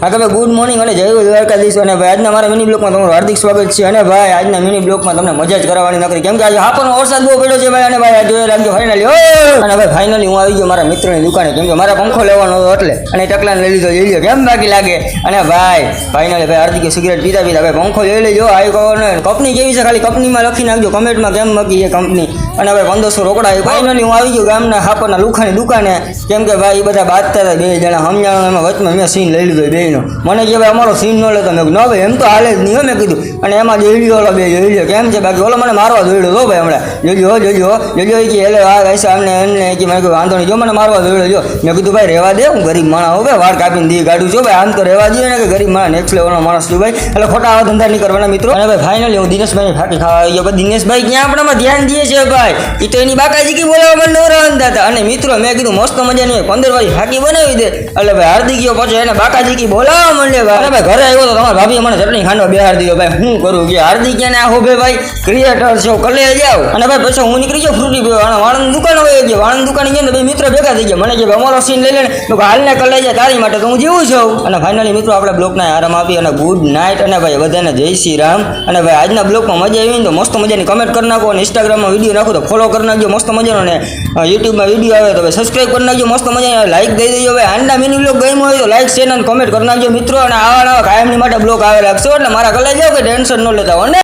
હા તમે good morning અને જય દ્વારકાધીશ. અને ભાઈ આજના મારા મિની બ્લોકમાં તમારું હાર્દિક સ્વાગત છે. અને ભાઈ આજના મિની બ્લોકમાં તમને મજા જ કરાવવાની નકરી. કેમ કે આજે પણ વરસાદ બહુ પડ્યો છે ભાઈ. અને ભાઈ આજે રાખજો ફાઇનલી અને ભાઈ ફાઇનલી હું આવી ગયો મારા મિત્રની દુકાને. કેમ કે મારા પંખો લેવાનો હતો એટલે. અને ટકલાને લઈ લીધો. લઈ લીધો કેમ બાકી લાગે? અને ભાઈ ફાઇનલી ભાઈ હાર્દિકે સિગરેટ પીતા પીતા ભાઈ પંખો લઈ લેજો. આવી કહો ને કંપની કેવી છે? ખાલી કંપનીમાં લખી નાખજો. કમેન્ટમાં કેમ મકી છે કંપની અને ભાઈ પંદરસો રોકડા આવી ફાઇનલી હું આવી ગયો ગામના હાપરના લુખાની દુકાને. કેમ કે ભાઈ, એ બધા બાંધતા હતા બે જણા સમજાણો એમાં વચમાં મેં સીન લઈ લીધો બેનો મને કે ભાઈ, અમારો સીન ન લેતો મેં ન ભાઈ, એમ તો હાલે જ નહીં મેં કીધું. અને એમાં જોઈ ઓલો બે જોઈ લ્યો કેમ છે? બાકી ઓલો મને મારવા દોડ્યો તો ભાઈ, હમણાં. જોજો જોજો જોજો કે એટલે આ ગાઈસ અમને એમને કે, મેં કીધું, વાંધો નહીં, જો મને મારવા દોડ્યો, જો. મેં કીધું, ભાઈ રહેવા દે, હું ગરીબ માણસ હો, ભાઈ વાર કાપીને દી કાઢું છું ભાઈ, આમ તો રહેવા દઈએ ને કે ગરીબ માણસ નેક્સ્ટ લેવલનો માણસ છું, ભાઈ. એટલે ખોટા આવા ધંધા નહીં કરવાના મિત્રો. અને ભાઈ ફાઇનલી હું દિનેશભાઈ ફાટી ખાવા ગયો. દિનેશભાઈ ક્યાં આપણામાં ધ્યાન દે છે, ભાઈ? એ તો એની બાકાજી કી બોલાવવા મને નવરા હતા અને મિત્રો, મેં કીધું, મસ્ત મજાની પંદર વાળી હાકી બનાવી દે. એટલે ભાઈ, હાર્દિક ગયો પછી, એને બાકાજી કી બોલાવવા માંડે ભાઈ. ભાઈ, ઘરે આવ્યો તો તમારા ભાભીએ મને ચટણી ખાંડવા બેહાર દીધો. ભાઈ, હું કરું? કે હાર્દિક ને આ હોભે ભાઈ? ક્રિએટર છો, કલે જાવ અને ભાઈ, પછી હું નીકળી ગયો ફ્રૂટી પીવા. અને વાળંદ દુકાન હોય ગયો. વાળંદ દુકાન ગયો ને ભાઈ મિત્રો ભેગા થઈ ગયા. મને કે ભાઈ, અમારો સીન લઈ લે ને. હાલને કલે જાય તારી માટે તો હું જીવું છું. અને ફાઇનલી મિત્રો, આપણે બ્લોગને આરામ આપી અને ગુડ નાઇટ અને ભાઈ, બધાને જય શ્રી રામ. અને ભાઈ, આજના બ્લોગમાં મજા આવી તો મસ્ત મજાની કમેન્ટ કરી નાખો અને ઇન્સ્ટાગ્રામમાં વીડિયો નાખો તો ફોલો કરી નાખજો, મસ્ત મજાનો ને યુટ્યુબમાં વીડિયો આવે તો ભાઈ સબસ્ક્રાઈબ કરી નાખજો, મસ્ત મજાની લાઈક દઈ દેજો ભાઈ. આજના મિની બ્લોગ ગમ્યો હોય તો લાઈક શેર અને કોમેન્ટ કરી નાખજો મિત્રો. અને આવા નવા કાયમની માટે બ્લોગ આવે લાગશો એટલે મારા કલે જાઓ કે ટેન્શન ન લેતા હો, ને?